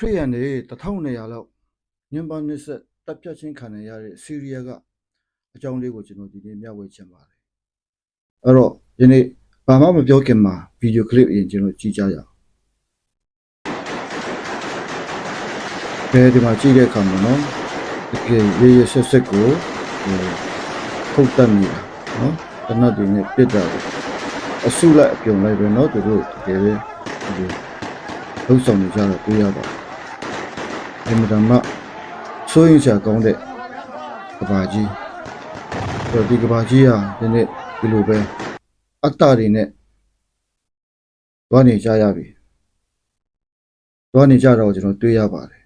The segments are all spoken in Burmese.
ခရိယန်တွေ1200လောက်ညံပါနစ်ဆက်တပ်ဖြတ်ချင်းခံရတဲ့ဆီးရီးယားကအကြောင်းလေးကိုကျွန်တော်ဒီနေ့မျှဝေချင်ပါတယ်အဲ့တော့ဒီနေ့ဘာမှမပြောခင်မှာဗီဒီယိုကလစ်အရင်ကျွန်တော်ကြည့်ကြရအောင်ဘယ်ဒီမှာကြည့်တဲ့အခါမှာနော်ဒီကရေရဆက်ဆက်ကိုဟိုခုတ်တက်နေတာနော်တနတ်တွေနဲ့ပြစ်တာကိုအဆုလိုက်အပြုံလိုက်ပဲနော်သူတို့တကယ်ပဲဒီလိုလှုပ်ဆောင်နေကြတော့တွေ့ရပါတယ် အင်မတန်မှစိုးရင်စရာကောင်းတဲ့ကဘာကြီးဆိုတော့ဒီကဘာကြီးဟာဒီနေ့ဒီလိုပဲအတ္တတွေနဲ့တွားနေကြရပြီတွားနေကြတော့ကျွန်တော်တွေ့ရပါတယ်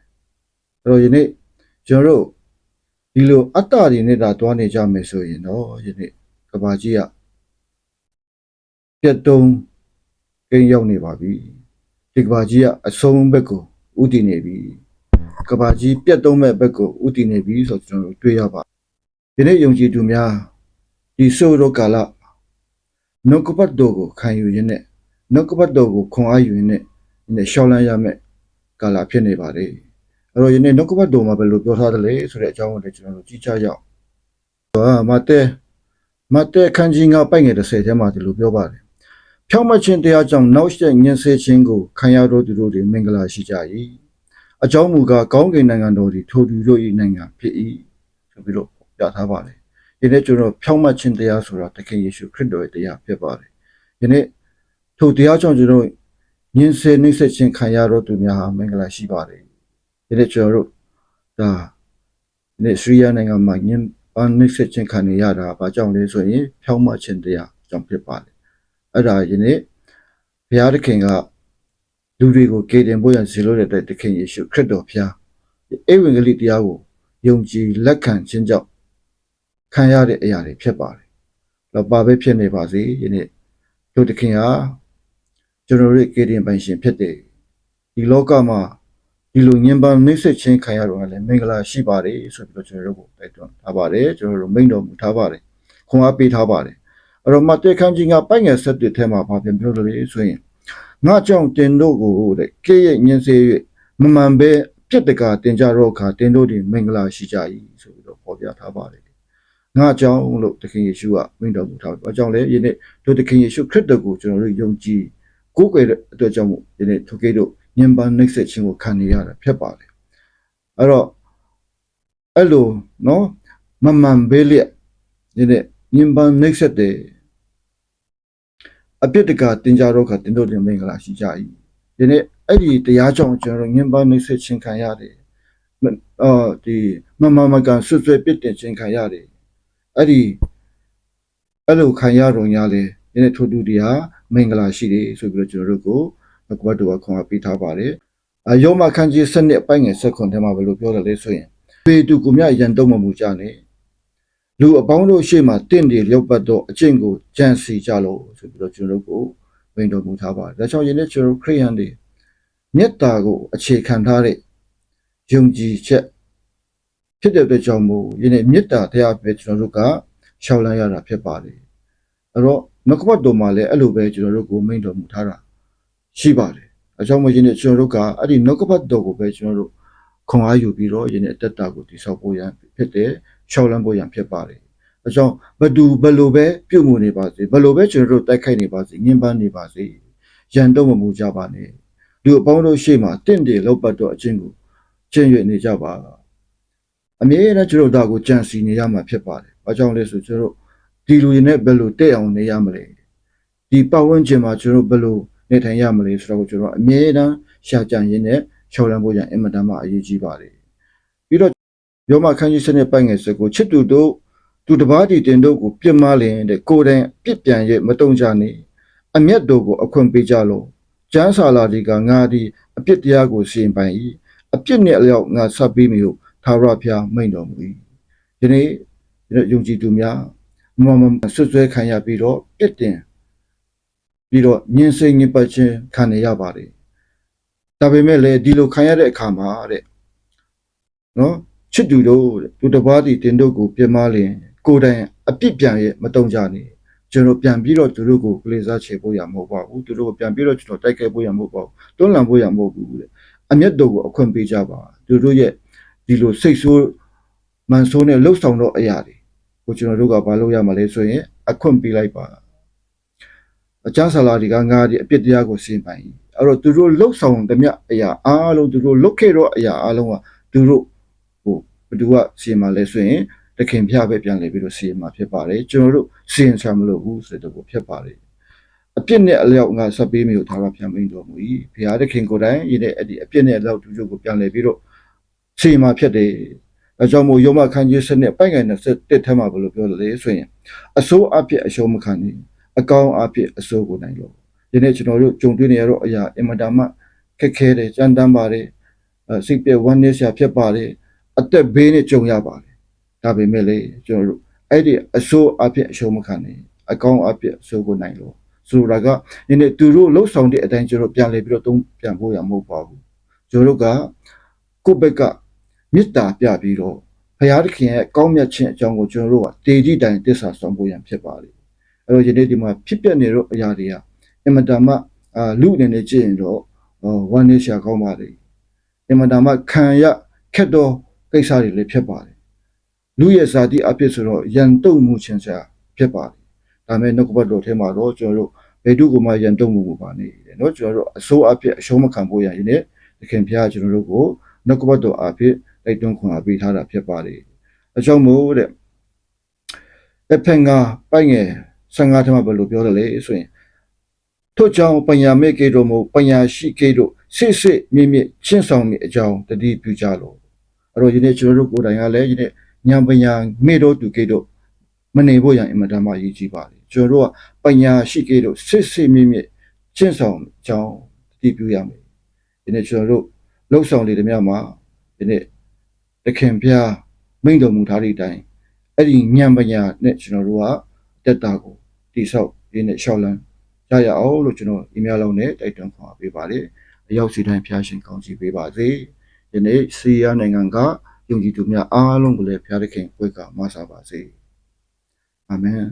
အဲ့တော့ယနေ့ကျွန်တော်တို့ဒီလိုအတ္တတွေနဲ့ဒါတွားနေကြမယ်ဆိုရင်တော့ယနေ့ကဘာကြီးကပြတ်တုံးကိန်းရောက်နေပါပြီဒီကဘာကြီးကအဆုံးဘက်ကိုဥတည်နေပြီ ကဘာကြီးပြတ်တုံးမဲ့ဘက်ကိုဥတည်နေပြီဆိုတော့ကျွန်တော်တို့တွေ့ရပါယနေ့ယုံကြည်သူများဒီဆိုရောကာလနှုတ်ကပတ်တော်ကိုခံယူရင်းနဲ့နှုတ်ကပတ်တော်ကိုခွန်အားယူရင်းနဲ့ဒီနေ့ရှောင်းလန်းရမယ်ကာလဖြစ်နေပါလေအဲ့တော့ယနေ့နှုတ်ကပတ်တော်မှာဘယ်လိုပြောထားသလဲဆိုတဲ့အကြောင်းကိုလည်းကျွန်တော်တို့ကြည့်ကြရအောင်ဟာမတဲမတဲခန်းကြီးငါပိုက်ငယ်30ထဲမှာဒီလိုပြောပါတယ်ဖြောင့်မတ်ခြင်းတရားကြောင့်နောက်ဆက်ညှင်းဆဲခြင်းကိုခံရတော်သူတို့တွေမင်္ဂလာရှိကြ၏ အကြောင်းမူကားကောင်းကင်နိုင်ငံတော်သည်ထိုသူတို့၏နိုင်ငံဖြစ်၏ဆိုပြီးတော့ပြထားပါတယ်ဒီနေ့ကျွန်တော်ဖြောင့်မတ်ခြင်းတရားဆိုတာတခင်ယေရှုခရစ်တော်ရဲ့တရားဖြစ်ပါတယ်ဒီနေ့ထိုတရားကြောင့်ကျွန်တော်ညှင်းဆဲနှိမ့်ဆက်ခြင်းခံရတော်သူများဟာမင်္ဂလာရှိပါတယ်ဒီနေ့ကျွန်တော်တို့ဒါဒီနေ့စရိယာနိုင်ငံမှာညှင်းပန်းနှိမ့်ဆက်ခြင်းခံနေရတာဘာကြောင့်လဲဆိုရင်ဖြောင့်မတ်ခြင်းတရားကြောင့်ဖြစ်ပါတယ်အဲ့ဒါယနေ့ဘုရားသခင်က လူတွေကိုကေတင်ဖို့ရန်ဇေလို့တဲ့တခင်ယေရှုခရစ်တော်ဘုရားဧဝံဂေလိတရားကိုယုံကြည်လက်ခံခြင်းကြောင့်ခံရတဲ့အရာတွေဖြစ်ပါတယ်။တော့ဘာပဲဖြစ်နေပါစေယနေ့တို့တခင်ဟာကျွန်တော်တို့ကေတင်ပိုင်ရှင်ဖြစ်တယ်ဒီလောကမှာဒီလိုညင်ပန်းနှိမ့်ဆက်ခြင်းခံရတော့လည်းမင်္ဂလာရှိပါတယ်ဆိုပြီးတော့ကျွန်တော်တို့ကိုတိုက်တွန်းထားပါတယ်ကျွန်တော်တို့မိန့်တော်မူထားပါတယ်ခွန်အားပေးထားပါတယ်အဲ့တော့မတေခန်းကြီးကပိုင်ငယ်ဆက်တဲ့ထဲမှာဘာပြန်ပြောလို့လဲဆိုရင် ငါကြောင့်တင်တို့ကိုတဲ့ကေရဲ့ညင်စေ၍မမှန်ပဲပြစ်တကာတင်ကြတော့ခါတင်တို့ဒီမင်္ဂလာရှိကြ၏ဆိုပြီးတော့ပေါ်ပြထားပါတယ်ငါကြောင့်လို့တခင်ယေရှုကမိန့်တော်မူထားတယ်။အကြောင်းလဲယနေ့တို့တခင်ယေရှုခရစ်တော်ကိုကျွန်တော်တို့ယုံကြည်ကိုးကွယ်တဲ့အတွက်ကြောင့်မို့ယနေ့ထိုကိတို့ညင်ပန်းနှိမ့်ဆက်ခြင်းကိုခံနေရတာဖြစ်ပါတယ်။အဲ့တော့အဲ့လိုနော်မမှန်ဘေးလျက်ယနေ့ညင်ပန်းနှိမ့်ဆက်တဲ့ အပြစ်တကတင်ကြတော့ခါတင်တို့တင်မင်္ဂလာရှိကြ၏။ဒီနေ့အဲ့ဒီတရားကြောင့်ကျွန်တော်တို့ညင်ပန်းနှိမ့်ဆက်ခြင်းခံရတယ်။မအော်ဒီမမမကန်ဆွဆွဲပြစ်တင်ခြင်းခံရတယ်။အဲ့ဒီအဲ့လိုခံရတော့ညာလေဒီနေ့ထိုတူတရားမင်္ဂလာရှိတယ်ဆိုပြီးတော့ကျွန်တော်တို့ကိုဘကဘတ်တော်ကခွန်အားပေးထားပါတယ်။အယောမခန်းကြီးစနစ်အပိုင်းငယ်ဆက်ခွန်ထဲမှာဘယ်လိုပြောတယ်လဲဆိုရင်ပေတူကိုမြရန်တုံးမမူကြနဲ့ လူအပေါင်းတို့ရှေ့မှာတင့်တယ်ရောက်ပတ်တော့အကျင့်ကိုကြံစီကြလို့ဆိုပြီးတော့ကျွန်တော်တို့ကိုဝင်တော်မူထားပါတယ်။ဒါကြောင့်ယနေ့ကျွန်တော်ခရိယန်တွေမေတ္တာကိုအခြေခံထားတဲ့ယုံကြည်ချက်ဖြစ်တဲ့အတွက်ကြောင့်မို့ယနေ့မေတ္တာတရားပဲကျွန်တော်တို့ကရှောက်လန်းရတာဖြစ်ပါတယ်။အဲ့တော့နှုတ်ကပတ်တော်မှာလည်းအဲ့လိုပဲကျွန်တော်တို့ကိုမိန့်တော်မူထားတာရှိပါတယ်။အကြောင်းမင်းနဲ့ကျွန်တော်တို့ကအဲ့ဒီနှုတ်ကပတ်တော်ကိုပဲကျွန်တော်တို့ခွန်အားယူပြီးတော့ယနေ့အသက်တာကိုတည်ဆောက်ဖို့ရန်ဖြစ်တဲ့ ရှောက်လန်းဖို့ရန်ဖြစ်ပါတယ်။အကြောင်းဘသူဘယ်လိုပဲပြုတ်မှုနေပါစေဘယ်လိုပဲကျွန်တော်တို့တိုက်ခိုက်နေပါစေညှဉ်းပန်းနေပါစေရန်တော့မမူကြပါနဲ့လူအပေါင်းတို့ရှေ့မှာတင့်တယ်လောက်ပတ်တော့အချင်းကိုကျင့်ရနေကြပါအမြဲတမ်းကျွန်တော်ဒါကိုကြံစီနေရမှာဖြစ်ပါတယ်။ဘာကြောင့်လဲဆိုကျွန်တော်တို့ဒီလူတွေနဲ့ဘယ်လိုတက်အောင်နေရမလဲဒီပတ်ဝန်းကျင်မှာကျွန်တော်ဘယ်လိုနေထိုင်ရမလဲဆိုတော့ကျွန်တော်အမြဲတမ်းရှာကြံရင်းနဲ့ချော်လန်းဖို့ရန်အင်မတန်မှအရေးကြီးပါတယ်ပြီး တော့ရောမခန်းကြီးစနစ်ပိုင်ငယ်စကိုချစ်သူတို့သူတစ်ပါးဒီတင်တို့ကိုပြစ်မှားလင်တဲ့ကိုယ်တိုင်ပြစ်ပြန်ရဲ့မတုံကြနေအမျက်တို့ကိုအခွင့်ပေးကြလို့ကျမ်းစာလာဒီကငါဒီအပြစ်တရားကိုစီရင်ပိုင်၏အပြစ်နဲ့အလျောက်ငါဆက်ပြီးမျိုးသာရဖျားမိန်တော်မူ၏ဒီနေ့ယုံကြည်သူများမမဆွဆွဲခံရပြီးတော့ပြစ်တင်ပြီးတော့ညင်စိတ်ညစ်ပတ်ခြင်းခံနေရပါတယ်ဒါပေမဲ့လည်းဒီလိုခံရတဲ့အခါမှာတဲ့နော် ချစ်သူတို့သူတစ်ပါးဒီတင်တို့ကိုပြမလင်ကိုယ်တိုင်အပြစ်ပြန်ရဲ့မတုံကြနေကျွန်တော်ပြန်ပြီးတော့သူတို့ကိုကလေးစားချေဖို့ရမဟုတ်ပါဘူးသူတို့ကိုပြန်ပြီးတော့ကျွန်တော်တိုက်ခိုက်ဖို့ရမဟုတ်ပါဘူးတွန်းလှန်ဖို့ရမဟုတ်ဘူးတဲ့အအမျက်တော်ကိုအခွင့်ပေးကြပါသူတို့ရဲ့ဒီလိုစိတ်ဆိုးမန်ဆိုးနဲ့လှုပ်ဆောင်တော့အရာတွေကိုကျွန်တော်တို့ကဘာလုပ်ရမလဲဆိုရင်အခွင့်ပေးလိုက်ပါအကျန်းဆလာဒီကငါဒီအပြစ်တရားကိုစင်ပိုင်အဲ့တော့သူတို့လှုပ်ဆောင်သမျှအရာအားလုံးသူတို့လှုပ်ခဲ့တော့အရာအားလုံးကသူတို့ဟိုဘယ် သူကစင်มาလဲဆိုရင်တခင်ဖျပဲပြန်လေပြီးတော့စီရင်မှာဖြစ်ပါတယ်ကျွန်တော်တို့စီရင်ချမလို့ဘူးဆိုတဲ့ကိုဖြစ်ပါတယ်အပြစ်နဲ့အလျောက်ငါဆက်ပေးမျိုးထားတာပြန်မင်းတော်မူ၏ဘုရားတခင်ကိုယ်တိုင်ရတဲ့အဲ့ဒီအပြစ်နဲ့အလျောက်သူတို့ကိုပြန်လေပြီးတော့စီရင်မှာဖြစ်တယ်အဲကြောင့်မို့ယောမခန်းကြီးစနစ်ပိုင်ငယ်21ထဲမှာဘယ်လိုပြောလဲဆိုရင်အစိုးအဖြစ်အရှုံးမခံနေအကောင်းအဖြစ်အစိုးကိုနိုင်လို့ဒီနေ့ကျွန်တော်တို့ကြုံတွေ့နေရတော့အရာအင်မတန်မှခက်ခဲတယ်ကြမ်းတမ်းပါတယ်အဲစိတ်ပြဝမ်းနည်းစရာဖြစ်ပါတယ် အသက်ဘေးနဲ့ကြုံရပါတယ်ဒါပေမဲ့လေကျွန်တော်တို့အဲ့ဒီအဆိုးအဖြစ်အရှုံးမခံနဲ့အကောင်းအဖြစ်အဆိုးကိုနိုင်လို့ဆိုတာကဒီနေ့သူတို့လှုပ်ဆောင်တဲ့အတိုင်းကျွန်တော်ပြန်လဲပြီးတော့သုံးပြန်ဖို့ရမဟုတ်ပါဘူးကျွန်တော်တို့ကကိုယ့်ဘက်ကမေတ္တာပြပြီးတော့ဘုရားသခင်ရဲ့ကောင်းမြတ်ခြင်းအကြောင်းကိုကျွန်တော်တို့ကတေကြီးတိုင်တစ္ဆာဆောင်ဖို့ရန်ဖြစ်ပါလေအဲ့တော့ယနေ့ဒီမှာဖြစ်ပျက်နေတော့အရာတွေကအင်မတန်မှအာလူအနေနဲ့ကြည့်ရင်တော့ဝမ်းနည်းစရာကောင်းပါလေအင်မတန်မှခံရခက်တော့ ကိစ္စတွေလည်းဖြစ်ပါတယ် လူရဲ့ဇာတိအဖြစ်ဆိုတော့ယံတုံမှုချင်းစာဖြစ်ပါတယ်။ဒါမဲ့နှုတ်ကပတ်တော်ထဲမှာတော့ကျွန်တော်တို့ဘယ်သူကမှယံတုံမှုကိုပါနေတယ်เนาะကျွန်တော်တို့အစိုးအဖြစ်အရှုံးမခံဖို့ရရင်လည်းသခင်ဖျားကျွန်တော်တို့ကိုနှုတ်ကပတ်တော်အဖြစ်တိုက်တွန်းခွန်အားပေးထားတာဖြစ်ပါတယ်။အကြောင်းမို့တဲ့အဖင်ကပိုက်ငယ်15ထဲမှာဘယ်လိုပြောတယ်လဲဆိုရင်ထို့ကြောင့်ပညာမေကေတို့မို့ပညာရှိကေတို့စစ်စစ်မြင့်မြင့်ချင်းဆောင်မိအကြောင်းတတိပြုကြလို့ အဲ့တော့ဒီနေ့ကျွန်တော်တို့ကိုယ်တိုင်ကလည်းဒီနေ့ညာပညာမေတော့သူကေတော့မနေဖို့ရန်အင်မတန်မှအရေးကြီးပါတယ်ကျွန်တော်တို့ကပညာရှိကေတော့စစ်စစ်မြင့်မြင့်ကျင့်ဆောင်ကြောင်းတည်ပြုရမယ်ဒီနေ့ကျွန်တော်တို့လှုပ်ဆောင်နေတယ်မြတ်မှာဒီနေ့တခင်ဖျားမိန့်တော်မူထားတဲ့အတိုင်းအဲ့ဒီဉာဏ်ပညာနဲ့ကျွန်တော်တို့ကတက်တာကိုတိဆောက်ဒီနေ့ရှောက်လန်းရရအောင်လို့ကျွန်တော်အီးမေးလ်လုံးနဲ့တိုက်တွန်းခေါ်ပေးပါတယ်အရောက်စီတိုင်းဖျားရှင်ကောင်းချီးပေးပါစေ ဒီနေ့စီးယားနိုင်ငံကယုံကြည်သူများအားလုံးကိုလည်းဖျားသခင်ဝိတ်ကမဆာပါစေအာမင်